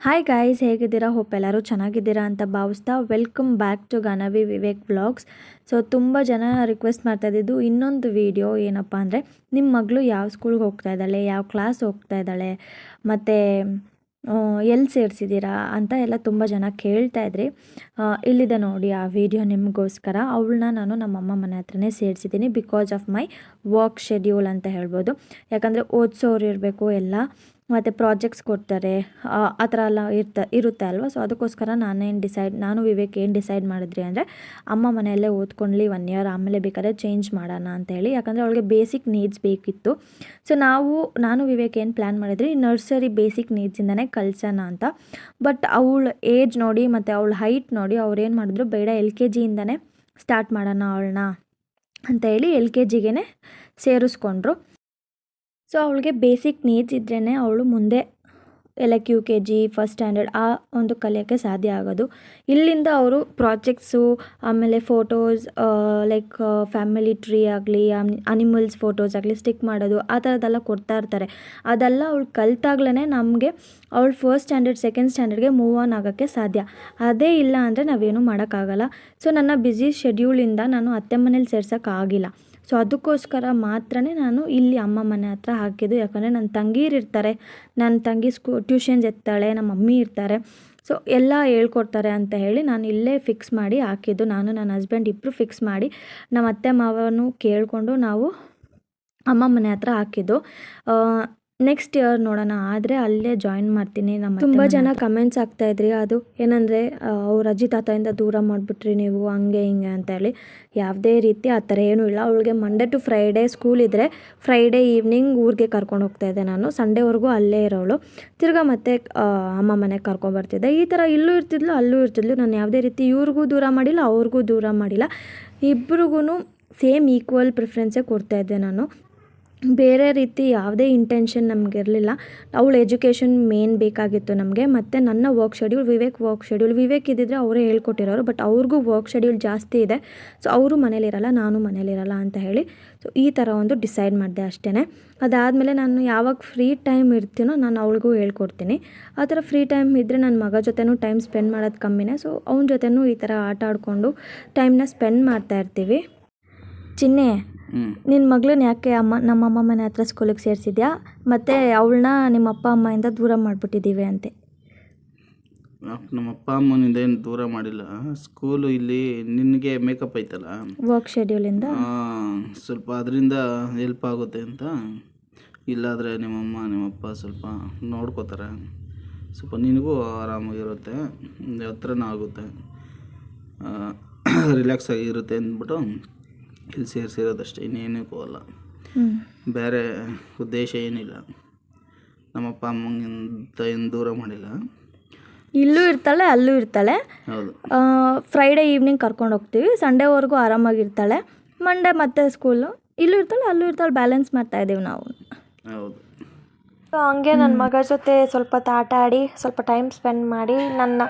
Hi guys ಹೇಗಿದ್ದೀರಾ? Hope ಎಲ್ಲರೂ ಚೆನ್ನಾಗಿದ್ದೀರಾ ಅಂತ ಭಾವಿಸ್ತಾ welcome back to Ganavi Vivek vlogs so ತುಂಬ ಜನ ರಿಕ್ವೆಸ್ಟ್ ಮಾಡ್ತಾ ಇದ್ದಿದ್ದು ಇನ್ನೊಂದು ವಿಡಿಯೋ ಏನಪ್ಪ ಅಂದರೆ ನಿಮ್ಮ ಮಗಳು ಯಾವ ಸ್ಕೂಲ್ಗೆ ಹೋಗ್ತಾ ಇದ್ದಾಳೆ, ಯಾವ ಕ್ಲಾಸ್ ಹೋಗ್ತಾ ಇದ್ದಾಳೆ, ಮತ್ತು ಎಲ್ಲಿ ಸೇರಿಸಿದ್ದೀರಾ ಅಂತ ಎಲ್ಲ ತುಂಬ ಜನ ಕೇಳ್ತಾ ಇದ್ರಿ ಇಲ್ಲಿದೆ ನೋಡಿ ಆ ವಿಡಿಯೋ ನಿಮಗೋಸ್ಕರ. ಅವಳನ್ನ ನಾನು ನಮ್ಮಮ್ಮ ಮನೆ ಹತ್ರನೇ ಸೇರಿಸಿದ್ದೀನಿ because of my work schedule ಅಂತ ಹೇಳ್ಬೋದು. ಯಾಕಂದರೆ ಓದಿಸೋರು ಇರಬೇಕು ಎಲ್ಲ. ಮತ್ತು ಪ್ರಾಜೆಕ್ಟ್ಸ್ ಕೊಡ್ತಾರೆ. ಆ ಥರ ಎಲ್ಲ ಇರ್ತ, ಇರುತ್ತೆ ಅಲ್ವಾ? ಸೊ ಅದಕ್ಕೋಸ್ಕರ ನಾನೇನು ಡಿಸೈಡ್ ನಾನು ವಿವೇಕ್ ಏನು ಡಿಸೈಡ್ ಮಾಡಿದ್ರಿ ಅಂದರೆ, ಅಮ್ಮ ಮನೆಯಲ್ಲೇ ಓದ್ಕೊಂಡ್ಲಿ ಒನ್ ಇಯರ್ ಆಮೇಲೆ ಬೇಕಾದ್ರೆ ಚೇಂಜ್ ಮಾಡೋಣ ಅಂತ ಹೇಳಿ. ಯಾಕಂದರೆ ಅವಳಿಗೆ ಬೇಸಿಕ್ ನೀಡ್ಸ್ ಬೇಕಿತ್ತು. ಸೊ ನಾವು, ನಾನು ವಿವೇಕ್ ಏನು ಪ್ಲ್ಯಾನ್ ಮಾಡಿದ್ರಿ? ನರ್ಸರಿ ಬೇಸಿಕ್ ನೀಡ್ಸಿಂದನೇ ಕಳ್ಸೋಣ ಅಂತ. ಬಟ್ ಅವಳ ಏಜ್ ನೋಡಿ ಮತ್ತು ಅವಳ ಹೈಟ್ ನೋಡಿ ಅವ್ರು ಏನು ಮಾಡಿದ್ರು, ಬೇಡ ಎಲ್ ಕೆ ಜಿಯಿಂದನೇ ಸ್ಟಾರ್ಟ್ ಮಾಡೋಣ ಅವಳನ್ನ ಅಂತ ಹೇಳಿ ಎಲ್ ಕೆ ಜಿಗೇ ಸೇರಿಸ್ಕೊಂಡ್ರು. ಸೊ ಅವಳಿಗೆ ಬೇಸಿಕ್ ನೀಡ್ಸ್ ಇದ್ರೇ ಅವಳು ಮುಂದೆ like U K G first standard ಆ ಒಂದು ಕಲಿಯೋಕ್ಕೆ ಸಾಧ್ಯ ಆಗೋದು. ಇಲ್ಲಿಂದ ಅವರು ಪ್ರಾಜೆಕ್ಟ್ಸು ಆಮೇಲೆ ಫೋಟೋಸ್ ಲೈಕ್ ಫ್ಯಾಮಿಲಿ ಟ್ರೀ ಆಗಲಿ ಅನಿಮಲ್ಸ್ ಫೋಟೋಸ್ ಆಗಲಿ ಸ್ಟಿಕ್ ಮಾಡೋದು, ಆ ಥರದ್ದೆಲ್ಲ ಕೊಡ್ತಾ ಇರ್ತಾರೆ. ಅದೆಲ್ಲ ಅವಳು ಕಲ್ತಾಗ್ಲೇ ನಮಗೆ ಅವಳು ಫಸ್ಟ್ ಸ್ಟ್ಯಾಂಡರ್ಡ್ ಸೆಕೆಂಡ್ ಸ್ಟ್ಯಾಂಡರ್ಡ್ಗೆ ಮೂವ್ ಆನ್ ಆಗೋಕ್ಕೆ ಸಾಧ್ಯ. ಅದೇ ಇಲ್ಲ ಅಂದರೆ ನಾವೇನು ಮಾಡೋಕ್ಕಾಗಲ್ಲ. ಸೊ ನನ್ನ ಬ್ಯುಸಿ ಶೆಡ್ಯೂಲಿಂದ ನಾನು ಅತ್ತೆ ಮನೇಲಿ ಸೇರ್ಸೋಕ್ಕಾಗಿಲ್ಲ. ಸೊ ಅದಕ್ಕೋಸ್ಕರ ಮಾತ್ರ ನಾನು ಇಲ್ಲಿ ಅಮ್ಮ ಮನೆ ಹತ್ರ ಹಾಕಿದ್ದು. ಯಾಕಂದರೆ ನನ್ನ ತಂಗೀರು ಇರ್ತಾರೆ. ನನ್ನ ತಂಗಿ ಸ್ಕೂ ಟ್ಯೂಷನ್ಸ್ ಎತ್ತಾಳೆ ನಮ್ಮ ಮಮ್ಮಿ ಇರ್ತಾರೆ. ಸೊ ಎಲ್ಲ ಹೇಳ್ಕೊಡ್ತಾರೆ ಅಂತ ಹೇಳಿ ನಾನು ಇಲ್ಲೇ ಫಿಕ್ಸ್ ಮಾಡಿ ಹಾಕಿದ್ದು. ನಾನು ನನ್ನ ಹಸ್ಬೆಂಡ್ ಇಬ್ಬರು ಫಿಕ್ಸ್ ಮಾಡಿ ನಮ್ಮ ಅತ್ತೆ ಮಾವನು ಕೇಳಿಕೊಂಡು ನಾವು ಅಮ್ಮ ಮನೆ ಹತ್ರ ಹಾಕಿದ್ದು. ನೆಕ್ಸ್ಟ್ ಇಯರ್ ನೋಡೋಣ ಆದರೆ ಅಲ್ಲೇ ಜಾಯಿನ್ ಮಾಡ್ತೀನಿ ನಮ್ಮ ತುಂಬ ಜನ ಕಮೆಂಟ್ಸ್ ಆಗ್ತಾ ಇದ್ರಿ ಅದು ಏನಂದರೆ ಅವ್ರ ಅಜ್ಜಿ ತಾತೆಯಿಂದ ದೂರ ಮಾಡಿಬಿಟ್ರಿ ನೀವು ಹಂಗೆ ಹಿಂಗೆ ಅಂತ ಹೇಳಿ. ಯಾವುದೇ ರೀತಿ ಆ ಥರ ಏನೂ ಇಲ್ಲ. ಅವಳಿಗೆ ಮಂಡೇ ಟು ಫ್ರೈಡೇ ಸ್ಕೂಲ್ ಇದ್ದರೆ ಫ್ರೈಡೇ ಈವ್ನಿಂಗ್ ಊರಿಗೆ ಕರ್ಕೊಂಡು ಹೋಗ್ತಾ ಇದ್ದೆ ನಾನು. ಸಂಡೇವರೆಗೂ ಅಲ್ಲೇ ಇರೋಳು. ತಿರ್ಗಾ ಮತ್ತೆ ಅಮ್ಮ ಮನೆಗೆ ಕರ್ಕೊಂಬರ್ತಿದ್ದೆ ಈ ಥರ ಇಲ್ಲೂ ಇರ್ತಿದ್ಲು ಅಲ್ಲೂ ಇರ್ತಿದ್ಲು. ನಾನು ಯಾವುದೇ ರೀತಿ ಇವ್ರಿಗೂ ದೂರ ಮಾಡಿಲ್ಲ ಅವ್ರಿಗೂ ದೂರ ಮಾಡಿಲ್ಲ. ಇಬ್ರಿಗೂ ಸೇಮ್ ಈಕ್ವಲ್ ಪ್ರಿಫ್ರೆನ್ಸೇ ಕೊಡ್ತಾಯಿದ್ದೆ ನಾನು. ಬೇರೆ ರೀತಿ ಯಾವುದೇ ಇಂಟೆನ್ಷನ್ ನಮಗಿರಲಿಲ್ಲ. ಅವಳ ಎಜುಕೇಷನ್ ಮೇನ್ ಬೇಕಾಗಿತ್ತು ನಮಗೆ. ಮತ್ತು ನನ್ನ work schedule Vivek work schedule Vivek ಇದ್ದಿದ್ರೆ ಅವರೇ ಹೇಳ್ಕೊಟ್ಟಿರೋರು ಬಟ್ ಅವ್ರಿಗೂ ವರ್ಕ್ ಶೆಡ್ಯೂಲ್ ಜಾಸ್ತಿ ಇದೆ. ಸೊ ಅವರು ಮನೇಲಿರಲ್ಲ, ನಾನು ಮನೇಲಿರಲ್ಲ ಅಂತ ಹೇಳಿ ಸೊ ಈ ಥರ ಒಂದು ಡಿಸೈಡ್ ಮಾಡಿದೆ ಅಷ್ಟೇ ಅದಾದಮೇಲೆ ನಾನು ಯಾವಾಗ ಫ್ರೀ ಟೈಮ್ ಇರ್ತೀನೋ, ನಾನು ಅವಳಿಗೂ ಹೇಳ್ಕೊಡ್ತೀನಿ. ಆ ಥರ ಫ್ರೀ ಟೈಮ್ ಇದ್ದರೆ ನನ್ನ ಮಗ ಜೊತೆನೂ ಟೈಮ್ ಸ್ಪೆಂಡ್ ಮಾಡೋದು ಕಮ್ಮಿನೇ. ಸೊ ಅವನ ಜೊತೆನೂ ಈ ಥರ ಆಟ ಆಡಿಕೊಂಡು ಟೈಮ್ನ ಸ್ಪೆಂಡ್ ಮಾಡ್ತಾ ಇರ್ತೀವಿ. ಚಿನ್ನೆ ನಿನ್ನ ಮಗಳನ್ನ ಯಾಕೆ ಅಮ್ಮ ನಮ್ಮ ಅಮ್ಮ ಮನೆ ಹತ್ರ ಸ್ಕೂಲಿಗೆ ಸೇರಿಸಿದ್ಯಾ? ಮತ್ತು ಅವಳನ್ನ ನಿಮ್ಮ ಅಪ್ಪ ಅಮ್ಮಯಿಂದ ದೂರ ಮಾಡಿಬಿಟ್ಟಿದ್ದೀವಿ ಅಂತೆ. ನಮ್ಮ ಅಪ್ಪ ಅಮ್ಮನಿಂದ ಏನು ದೂರ ಮಾಡಿಲ್ಲ. ಸ್ಕೂಲು ಇಲ್ಲಿ ನಿನಗೆ ಮೇಕಪ್ ಐತಲ್ಲ? ವರ್ಕ್ ಶೆಡ್ಯೂಲಿಂದ ಸ್ವಲ್ಪ ಅದರಿಂದ ಹೆಲ್ಪ್ ಆಗುತ್ತೆ ಅಂತ. ಇಲ್ಲಾದರೆ ನಿಮ್ಮಮ್ಮ ನಿಮ್ಮಪ್ಪ ಸ್ವಲ್ಪ ನೋಡ್ಕೋತಾರೆ. ಸ್ವಲ್ಪ ನಿನಗೂ ಆರಾಮಾಗಿರುತ್ತೆ ಹತ್ರನೂ ಆಗುತ್ತೆ. ರಿಲ್ಯಾಕ್ಸ್ ಆಗಿರುತ್ತೆ ಅಂದ್ಬಿಟ್ಟು ಇಲ್ಲಿ ಸೇರಿಸಿರೋದಷ್ಟೇ ಇನ್ನೇನಕ್ಕೂ ಅಲ್ಲ. ಬೇರೆ ಉದ್ದೇಶ ಏನಿಲ್ಲ. ನಮ್ಮಪ್ಪ ಅಮ್ಮಂಗಿಂತ ಏನು ದೂರ ಮಾಡಿಲ್ಲ. ಇಲ್ಲೂ ಇರ್ತಾಳೆ ಅಲ್ಲೂ ಇರ್ತಾಳೆ. ಹೌದು. ಫ್ರೈಡೇ ಈವ್ನಿಂಗ್ ಕರ್ಕೊಂಡು ಹೋಗ್ತೀವಿ. ಸಂಡೇವರೆಗೂ ಆರಾಮಾಗಿರ್ತಾಳೆ. ಮಂಡೇ ಮತ್ತೆ ಸ್ಕೂಲು ಇಲ್ಲೂ ಇರ್ತಾಳೆ ಅಲ್ಲೂ ಇರ್ತಾಳೆ ಬ್ಯಾಲೆನ್ಸ್ ಮಾಡ್ತಾ ಇದ್ದೀವಿ ನಾವು. ಹೌದು. ಸೊ ಹಂಗೆ ನನ್ನ ಮಗ ಜೊತೆ ಸ್ವಲ್ಪ ಹೊತ್ತು ಆಟ ಆಡಿ ಸ್ವಲ್ಪ ಟೈಮ್ ಸ್ಪೆಂಡ್ ಮಾಡಿ ನನ್ನ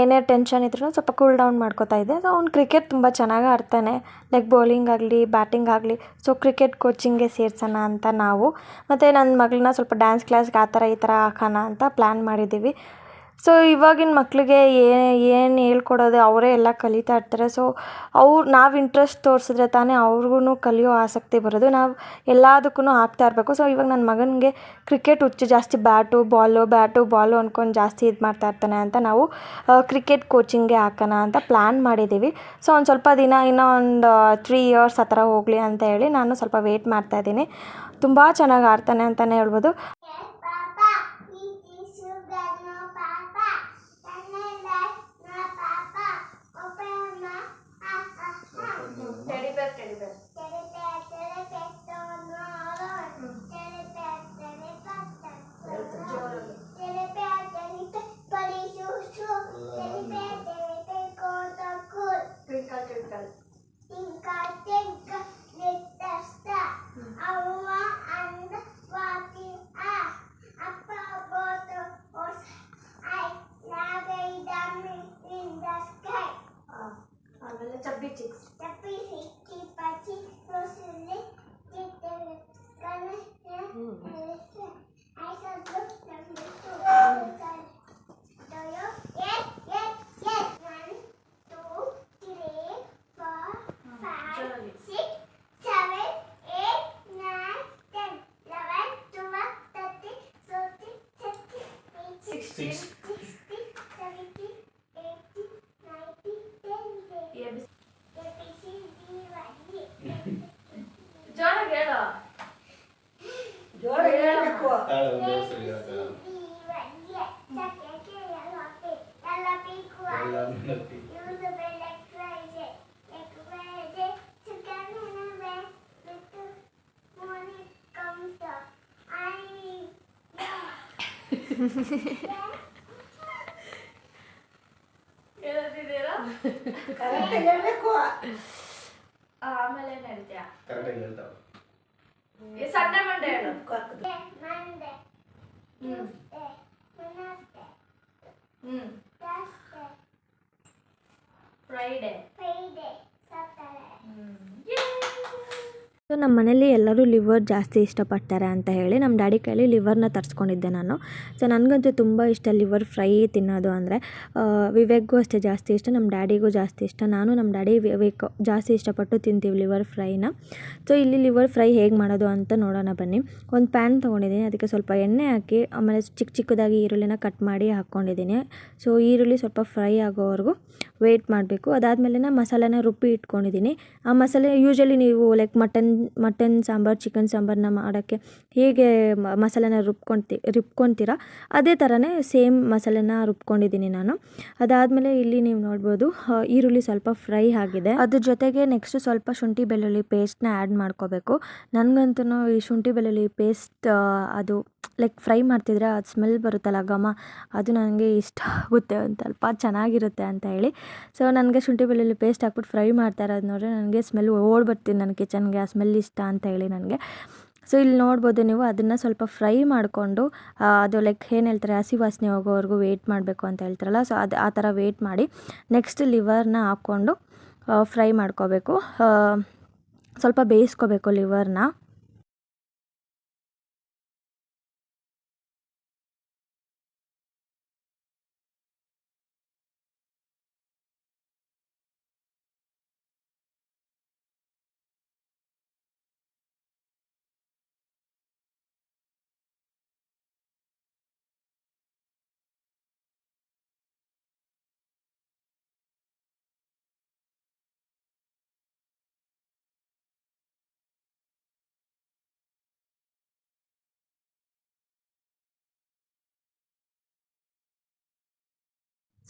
ಏನೇ ಟೆನ್ಷನ್ ಇದ್ರೂ ಸ್ವಲ್ಪ ಕೂಲ್ ಡೌನ್ ಮಾಡ್ಕೋತಾ ಇದೆ ಸೊ ಅವ್ನು ಕ್ರಿಕೆಟ್ ತುಂಬ ಚೆನ್ನಾಗಿ ಆಡ್ತಾನೆ. ಲೈಕ್ ಬೌಲಿಂಗ್ ಆಗಲಿ ಬ್ಯಾಟಿಂಗ್ ಆಗಲಿ. ಸೊ ಕ್ರಿಕೆಟ್ ಕೋಚಿಂಗ್ಗೆ ಸೇರ್ಸೋಣ ಅಂತ ನಾವು. ಮತ್ತು ನನ್ನ ಮಗಳನ್ನ ಸ್ವಲ್ಪ ಡ್ಯಾನ್ಸ್ ಕ್ಲಾಸ್ಗೆ ಆ ಥರ ಈ ಥರ ಹಾಕೋಣ ಅಂತ ಪ್ಲ್ಯಾನ್ ಮಾಡಿದ್ದೀವಿ. ಸೊ ಇವಾಗಿನ ಮಕ್ಕಳಿಗೆ ಏನು ಹೇಳ್ಕೊಡೋದು ಅವರೇ ಎಲ್ಲ ಕಲಿತಾ ಇರ್ತಾರೆ. ಸೊ ಅವ್ರು, ನಾವು ಇಂಟ್ರೆಸ್ಟ್ ತೋರಿಸಿದ್ರೆ ತಾನೇ ಅವ್ರಿಗೂ ಕಲಿಯೋ ಆಸಕ್ತಿ ಬರೋದು. ನಾವು ಎಲ್ಲದಕ್ಕೂ ಹಾಕ್ತಾ ಇರಬೇಕು. ಸೊ ಇವಾಗ ನನ್ನ ಮಗನಿಗೆ ಕ್ರಿಕೆಟ್ ಹುಚ್ಚು ಜಾಸ್ತಿ ಬ್ಯಾಟು ಬಾಲು ಬ್ಯಾಟು ಬಾಲು ಅಂದ್ಕೊಂಡು ಜಾಸ್ತಿ ಇದು ಮಾಡ್ತಾ ಇರ್ತಾನೆ ಅಂತ ನಾವು ಕ್ರಿಕೆಟ್ ಕೋಚಿಂಗ್ಗೆ ಹಾಕೋಣ ಅಂತ ಪ್ಲ್ಯಾನ್ ಮಾಡಿದ್ದೀವಿ ಸೊ ಒಂದು ಸ್ವಲ್ಪ ದಿನ, ಇನ್ನೂ ಒಂದು ತ್ರೀ ಇಯರ್ಸ್ ಆ ಥರ ಹೋಗಲಿ ಅಂತ ಹೇಳಿ ನಾನು ಸ್ವಲ್ಪ ವೆಯ್ಟ್ ಮಾಡ್ತಾ ಇದ್ದೀನಿ. ತುಂಬ ಚೆನ್ನಾಗಿ ಆಡ್ತಾನೆ ಅಂತಲೇ ಹೇಳ್ಬೋದು. Mm-hmm. ಆಮೇಲೆ ಏನು ಹೇಳ್ತೀಯ ಕರೆಕ್ಟಾಗಿ ಹೇಳ್ತಾವೆ ये संडे मंडे है Monday Tuesday Wednesday hmm Thursday Friday Friday Saturday ये ಸೊ ನಮ್ಮ ಮನೇಲಿ ಎಲ್ಲರೂ ಲಿವರ್ ಜಾಸ್ತಿ ಇಷ್ಟಪಡ್ತಾರೆ ಅಂತ ಹೇಳಿ ನಮ್ಮ ಡ್ಯಾಡಿ ಕೈಲಿ ಲಿವರ್ನ ತರಿಸ್ಕೊಂಡಿದ್ದೆ ನಾನು. ಸೊ ನನಗಂತೂ ತುಂಬ ಇಷ್ಟ ಲಿವರ್ ಫ್ರೈ ತಿನ್ನೋದು ಅಂದರೆ ವಿವೇಕ್ಗೂ ಅಷ್ಟೇ ಜಾಸ್ತಿ ಇಷ್ಟ, ನಮ್ಮ ಡ್ಯಾಡಿಗೂ ಜಾಸ್ತಿ ಇಷ್ಟ. ನಾನು ನಮ್ಮ ಡ್ಯಾಡಿ ವಿವೇಕ್ ಜಾಸ್ತಿ ಇಷ್ಟಪಟ್ಟು ತಿಂತೀವಿ ಲಿವರ್ ಫ್ರೈನ. ಸೊ ಇಲ್ಲಿ ಲಿವರ್ ಫ್ರೈ ಹೇಗೆ ಮಾಡೋದು ಅಂತ ನೋಡೋಣ ಬನ್ನಿ. ಒಂದು ಪ್ಯಾನ್ ತೊಗೊಂಡಿದ್ದೀನಿ, ಅದಕ್ಕೆ ಸ್ವಲ್ಪ ಎಣ್ಣೆ ಹಾಕಿ, ಆಮೇಲೆ ಚಿಕ್ಕ ಚಿಕ್ಕದಾಗಿ ಈರುಳ್ಳಿನ ಕಟ್ ಮಾಡಿ ಹಾಕ್ಕೊಂಡಿದ್ದೀನಿ ಸೊ ಈರುಳ್ಳಿ ಸ್ವಲ್ಪ ಫ್ರೈ ಆಗೋವರೆಗೂ ವೆಯ್ಟ್ ಮಾಡಬೇಕು. ಅದಾದಮೇಲೆ ಮಸಾಲೆನ ರುಬ್ಬಿ ಇಟ್ಕೊಂಡಿದ್ದೀನಿ ಆ ಮಸಾಲೆ ಯೂಶಲಿ ನೀವು like mutton mutton sambar chicken ಸಾಂಬಾರನ್ನ ಮಾಡೋಕ್ಕೆ ಹೇಗೆ ಮಸಾಲೆನ ರುಬ್ಕೊಂತಿ, ರುಬ್ಕೊತೀರ? ಅದೇ ಥರನೇ ಸೇಮ್ ಮಸಾಲೆನ ರುಬ್ಕೊಂಡಿದ್ದೀನಿ ನಾನು. ಅದಾದಮೇಲೆ ಇಲ್ಲಿ ನೀವು ನೋಡ್ಬೋದು ಈರುಳ್ಳಿ ಸ್ವಲ್ಪ ಫ್ರೈ ಆಗಿದೆ. ಅದ್ರ ಜೊತೆಗೆ ನೆಕ್ಸ್ಟ್ ಸ್ವಲ್ಪ ಶುಂಠಿ ಬೆಳ್ಳುಳ್ಳಿ ಪೇಸ್ಟ್ನ ಆ್ಯಡ್ ಮಾಡ್ಕೋಬೇಕು. ನನಗಂತೂ ಈ ಶುಂಠಿ ಬೆಳ್ಳುಳ್ಳಿ ಪೇಸ್ಟ್ ಅದು ಲೈಕ್ ಫ್ರೈ ಮಾಡ್ತಿದ್ರೆ ಅದು ಸ್ಮೆಲ್ ಬರುತ್ತಲ್ಲ ಘಮ, ಅದು ನನಗೆ ಇಷ್ಟ ಆಗುತ್ತೆ ಒಂದು ಸ್ವಲ್ಪ, ಚೆನ್ನಾಗಿರುತ್ತೆ ಅಂತ ಹೇಳಿ. ಸೊ ನನಗೆ ಶುಂಠಿ ಬೆಳ್ಳುಳ್ಳಿ ಪೇಸ್ಟ್ ಹಾಕ್ಬಿಟ್ಟು ಫ್ರೈ ಮಾಡ್ತಾ ಇರೋದು ನೋಡಿದ್ರೆ ನನಗೆ ಸ್ಮೆಲ್ ಓಡ್ ಬರ್ತೀನಿ ನನ್ನ ಕಿಚನ್ಗೆ ಆ ಸ್ಮೆಲ್ ಇಷ್ಟ ಅಂತ ಹೇಳಿ ನನಗೆ. ಸೊ ಇಲ್ಲಿ ನೋಡ್ಬೋದು ನೀವು ಅದನ್ನು ಸ್ವಲ್ಪ ಫ್ರೈ ಮಾಡಿಕೊಂಡು ಅದು ಲೈಕ್ ಏನು ಹೇಳ್ತಾರೆ, ಹಸಿ ವಾಸನೆ ಹೋಗೋವರೆಗೂ ವೆಯ್ಟ್ ಮಾಡಬೇಕು ಅಂತ ಹೇಳ್ತಾರಲ್ಲ ಸೊ ಅದು ಆ ಥರ ವೆಯ್ಟ್ ಮಾಡಿ ನೆಕ್ಸ್ಟ್ ಲಿವರ್ನ ಹಾಕ್ಕೊಂಡು ಫ್ರೈ ಮಾಡ್ಕೋಬೇಕು. ಸ್ವಲ್ಪ ಬೇಯಿಸ್ಕೋಬೇಕು ಲಿವರ್ನ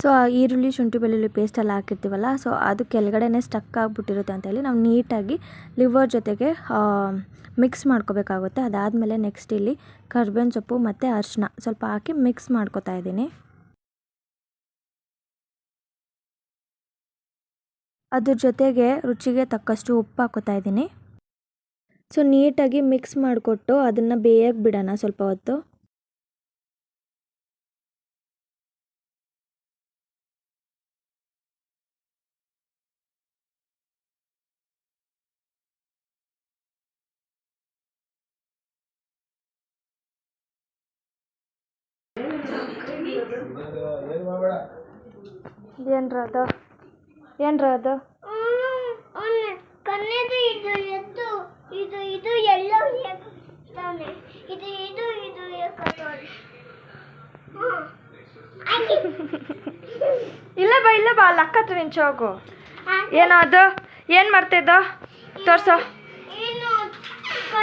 ಸೊ, ಆ ಈರುಳ್ಳಿ, ಶುಂಠಿ, ಬೆಳ್ಳುಳ್ಳಿ ಪೇಸ್ಟ್ ಎಲ್ಲ ಹಾಕಿರ್ತೀವಲ್ಲ, ಸೊ, ಅದು ಕೆಳಗಡೆನೇ ಸ್ಟಕ್ ಆಗಿಬಿಟ್ಟಿರುತ್ತೆ ಅಂತ ಹೇಳಿ ನಾವು ನೀಟಾಗಿ ಲಿವರ್ ಜೊತೆಗೆ ಮಿಕ್ಸ್ ಮಾಡ್ಕೋಬೇಕಾಗುತ್ತೆ. ಅದಾದಮೇಲೆ ನೆಕ್ಸ್ಟ್ ಇಲ್ಲಿ ಕರ್ಬೇವಿನ ಸೊಪ್ಪು ಮತ್ತು ಅರಿಶಿನ ಸ್ವಲ್ಪ ಹಾಕಿ ಮಿಕ್ಸ್ ಮಾಡ್ಕೋತಾ ಇದ್ದೀನಿ. ಅದ್ರ ಜೊತೆಗೆ ರುಚಿಗೆ ತಕ್ಕಷ್ಟು ಉಪ್ಪು ಹಾಕೋತಾ ಇದ್ದೀನಿ. ಸೊ, ನೀಟಾಗಿ ಮಿಕ್ಸ್ ಮಾಡಿಕೊಟ್ಟು ಅದನ್ನು ಬೇಯಕ್ಕೆ ಬಿಡೋಣ ಸ್ವಲ್ಪ ಹೊತ್ತು. ಏನ್ರ ಅದು? ಏನ್ರ ಅದು? ಕಣ್ಣದು ಇದು ಎದ್ದು ಇದು ಇದು ಎಲ್ಲೋ ಬಾ, ಇಲ್ಲ ಬಾ, ಅಲ್ಲಿ ಅಕ್ಕತ್ತು ನಿನ್ ನಿಂಚು ಹೋಗು. ಏನೋ ತೋರ್ಸೋ.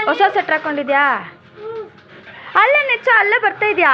ಹೊಸ ಸೆಟ್ ಹಾಕೊಂಡಿದ್ಯಾ? ಅಲ್ಲೇ ನೆಚ್ಚ ಅಲ್ಲೇ ಬರ್ತಾ ಇದೆಯಾ?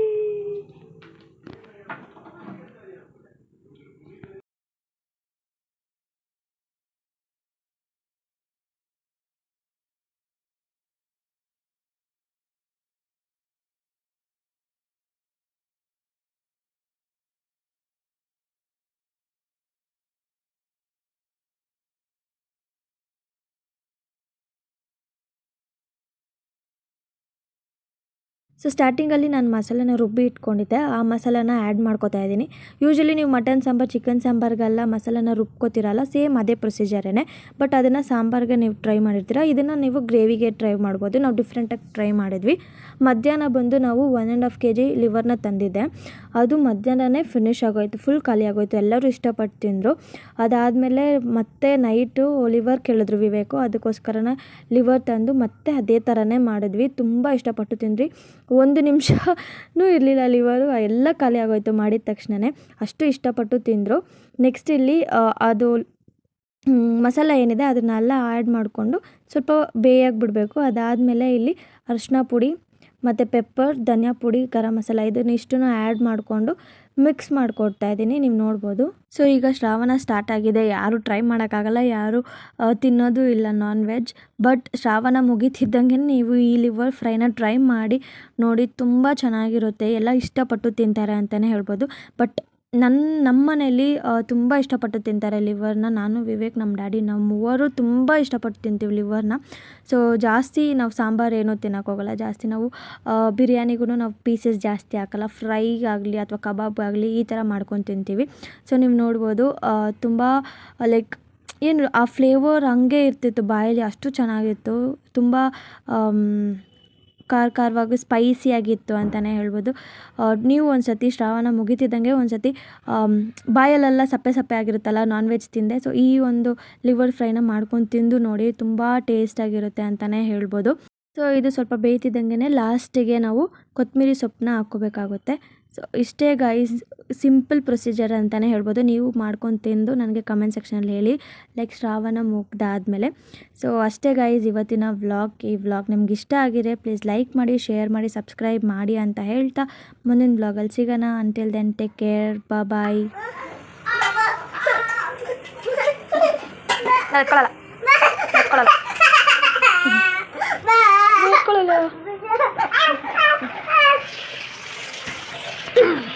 ಸೊ ಸ್ಟಾರ್ಟಿಂಗಲ್ಲಿ ನಾನು ಮಸಾಲೆನ ರುಬ್ಬಿ ಇಟ್ಕೊಂಡಿದ್ದೆ. ಆ ಮಸಾಲಾನ ಆ್ಯಡ್ ಮಾಡ್ಕೋತಾ ಇದ್ದೀನಿ. ಯೂಶ್ವಲಿ ನೀವು ಮಟನ್ ಸಾಂಬಾರು ಚಿಕನ್ ಸಾಂಬಾರ್ಗೆಲ್ಲ ಮಸಾಲಾನ ರುಬ್ಕೋತಿರಲ್ಲ ಸೇಮ್ ಅದೇ ಪ್ರೊಸೀಜರೇ ಬಟ್ ಅದನ್ನು ಸಾಂಬಾರ್ಗೆ ನೀವು ಟ್ರೈ ಮಾಡಿರ್ತೀರ? ಇದನ್ನು ನೀವು ಗ್ರೇವಿಗೆ ಟ್ರೈ ಮಾಡ್ಬೋದು. ನಾವು ಡಿಫ್ರೆಂಟಾಗಿ ಟ್ರೈ ಮಾಡಿದ್ವಿ. ಮಧ್ಯಾಹ್ನ ಬಂದು ನಾವು one and half K G ಲಿವರ್ನ ತಂದಿದ್ದೆ. ಅದು ಮಧ್ಯಾಹ್ನನೇ ಫಿನಿಶ್ ಆಗೋಯ್ತು ಫುಲ್ ಖಾಲಿ ಆಗೋಯ್ತು. ಎಲ್ಲರೂ ಇಷ್ಟಪಟ್ಟು ತಿಂದರು. ಅದಾದಮೇಲೆ ಮತ್ತೆ ನೈಟು ಲಿವರ್ ಕೇಳಿದ್ರು ವಿವೇಕು. ಅದಕ್ಕೋಸ್ಕರನ ಲಿವರ್ ತಂದು ಮತ್ತೆ ಅದೇ ಥರನೇ ಮಾಡಿದ್ವಿ. ತುಂಬ ಇಷ್ಟಪಟ್ಟು ತಿಂದ್ರಿ ಒಂದು ನಿಮಿಷನೂ ಇರಲಿಲ್ಲ ಲಿವರು. ಎಲ್ಲ ಖಾಲಿ ಆಗೋಯ್ತು ಮಾಡಿದ ತಕ್ಷಣವೇ ಅಷ್ಟು ಇಷ್ಟಪಟ್ಟು ತಿಂದರು. ನೆಕ್ಸ್ಟ್ ಇಲ್ಲಿ ಅದು ಮಸಾಲ ಏನಿದೆ ಅದನ್ನೆಲ್ಲ ಆ್ಯಡ್ ಮಾಡಿಕೊಂಡು ಸ್ವಲ್ಪ ಬೇಯಾಗಿ ಬಿಡಬೇಕು ಅದಾದಮೇಲೆ ಇಲ್ಲಿ ಅರಿಶಿನ ಪುಡಿ, ಮತ್ತು ಪೆಪ್ಪರ್ ಧನಿಯಾ ಪುಡಿ, ಗರಂ ಮಸಾಲ ಇದನ್ನಿಷ್ಟನ್ನು ಆ್ಯಡ್ ಮಾಡಿಕೊಂಡು ಮಿಕ್ಸ್ ಮಾಡಿಕೊಡ್ತಾ ಇದ್ದೀನಿ, ನೀವು ನೋಡ್ಬೋದು. ಸೊ ಈಗ ಶ್ರಾವಣ ಸ್ಟಾರ್ಟ್ ಆಗಿದೆ. ಯಾರು ಟ್ರೈ ಮಾಡೋಕ್ಕಾಗಲ್ಲ, ಯಾರು ತಿನ್ನೋದು ಇಲ್ಲ ನಾನ್ ವೆಜ್ ಬಟ್ ಶ್ರಾವಣ ಮುಗಿತಿದ್ದಂಗೆ ನೀವು ಈ ಲಿವರ್ ಫ್ರೈನ ಟ್ರೈ ಮಾಡಿ ನೋಡಿ, ತುಂಬ ಚೆನ್ನಾಗಿರುತ್ತೆ. ಎಲ್ಲ ಇಷ್ಟಪಟ್ಟು ತಿಂತಾರೆ ಅಂತಲೇ ಹೇಳ್ಬೋದು. ಬಟ್ ನನ್ನ ನಮ್ಮ ಮನೇಲಿ ತುಂಬ ಇಷ್ಟಪಟ್ಟು ತಿಂತಾರೆ ಲಿವರ್ನ. ನಾನು, ವಿವೇಕ್ ನಮ್ಮ ಡ್ಯಾಡಿ ನಾವು ಮೂವರು ತುಂಬ ಇಷ್ಟಪಟ್ಟು ತಿಂತೀವಿ ಲಿವರ್ನ. ಸೊ, ಜಾಸ್ತಿ ನಾವು ಸಾಂಬಾರು ಏನೂ ತಿನ್ನೋಕ್ಕೋಗಲ್ಲ ಜಾಸ್ತಿ ನಾವು ಬಿರಿಯಾನಿಗೂ ನಾವು ಪೀಸಸ್ ಜಾಸ್ತಿ ಹಾಕಲ್ಲ. ಫ್ರೈ ಆಗಲಿ ಅಥವಾ ಕಬಾಬ್ ಆಗಲಿ ಈ ಥರ ಮಾಡ್ಕೊಂಡು ತಿಂತೀವಿ. ಸೊ, ನೀವು ನೋಡ್ಬೋದು ತುಂಬ, ಲೈಕ್, ಏನು, ಆ ಫ್ಲೇವರ್ ಹಂಗೆ ಇರ್ತಿತ್ತು ಬಾಯಲ್ಲಿ. ಅಷ್ಟು ಚೆನ್ನಾಗಿತ್ತು. ತುಂಬ ಖಾರ ಖಾರವಾಗಿ ಸ್ಪೈಸಿಯಾಗಿತ್ತು ಅಂತಲೇ ಹೇಳ್ಬೋದು. ನೀವು ಒಂದು ಸತಿ ಶ್ರಾವಣ ಮುಗಿತಿದ್ದಂಗೆ ಒಂದು ಸತಿ ಬಾಯಲ್ಲೆಲ್ಲ ಸಪ್ಪೆ ಸಪ್ಪೆ ಆಗಿರುತ್ತಲ್ಲ ನಾನ್ ವೆಜ್ ತಿಂದೆ. ಸೊ ಈ ಒಂದು ಲಿವರ್ ಫ್ರೈನ ಮಾಡ್ಕೊಂಡು ತಿಂದು ನೋಡಿ, ತುಂಬ ಟೇಸ್ಟಾಗಿರುತ್ತೆ ಅಂತಲೇ ಹೇಳ್ಬೋದು. ಸೊ ಇದು ಸ್ವಲ್ಪ ಬೇಯ್ತಿದ್ದಂಗೆ ಲಾಸ್ಟಿಗೆ ನಾವು ಕೊತ್ತಂಬರಿ ಸೊಪ್ಪನ್ನ ಹಾಕ್ಕೋಬೇಕಾಗುತ್ತೆ. ಸೊ ಇಷ್ಟೇ ಗೈಸ್ ಸಿಂಪಲ್ ಪ್ರೊಸೀಜರ್ ಅಂತಲೇ ಹೇಳ್ಬೋದು. ನೀವು ಮಾಡ್ಕೊಂಡು ತಿಂದು ನನಗೆ ಕಮೆಂಟ್ ಸೆಕ್ಷನಲ್ಲಿ ಹೇಳಿ. ಲೈಕ್ ಶ್ರಾವಣ ಮುಗ್ದಾದಮೇಲೆ ಸೊ ಅಷ್ಟೇ ಗೈಸ್ ಇವತ್ತಿನ ವ್ಲಾಗ್ ಈ ವ್ಲಾಗ್ ನಿಮ್ಗೆ ಇಷ್ಟ ಆಗಿದೆ ಪ್ಲೀಸ್ ಲೈಕ್ ಮಾಡಿ ಶೇರ್ ಮಾಡಿ ಸಬ್ಸ್ಕ್ರೈಬ್ ಮಾಡಿ ಅಂತ ಹೇಳ್ತಾ ಮುಂದಿನ ವ್ಲಾಗಲ್ಲಿ ಸಿಗೋಣ. Until then take care bye ಎತ್ಕೊಳ್ಳಲ್ಲ Ugh!